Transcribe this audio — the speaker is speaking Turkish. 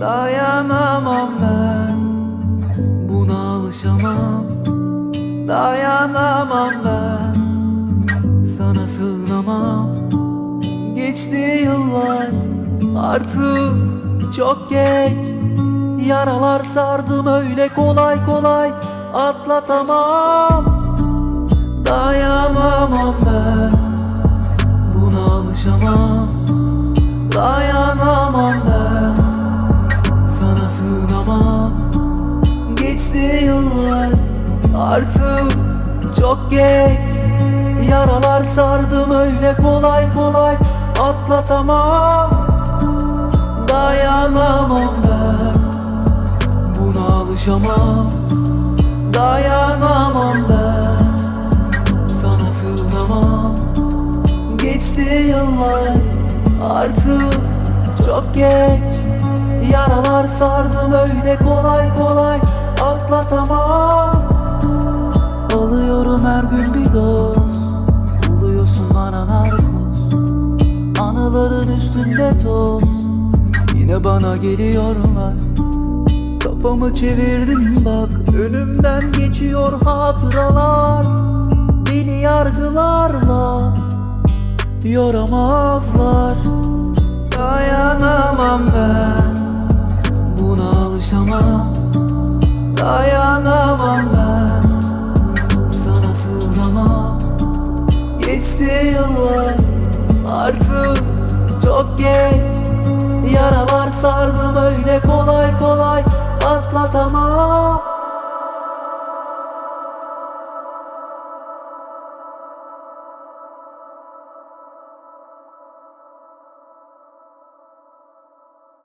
Dayanamam ben Buna alışamam. Dayanamam ben Sana sığınamam. Geçti yıllar Artık çok geç. Yaralar sardım öyle kolay kolay Atlatamam. Dayanamam ben Buna alışamam Artık çok geç. Yaralar sardım öyle kolay kolay. Atlatamam. Dayanamam ben. Buna alışamam. Dayanamam ben. Sana sığınamam. Geçti yıllar. Artık çok geç. Yaralar sardım öyle kolay kolay Alıyorum her gün bir doz Buluyorsun bana narkoz. Anıların üstünde toz. Yine bana geliyorlar. Kafamı çevirdim bak Önümden geçiyor hatıralar. Beni yargılarla Yoramazlar Dayanamam ben Buna alışamam. Dayanamam Geçti yıllar. Artık çok geç. Yaralar sardım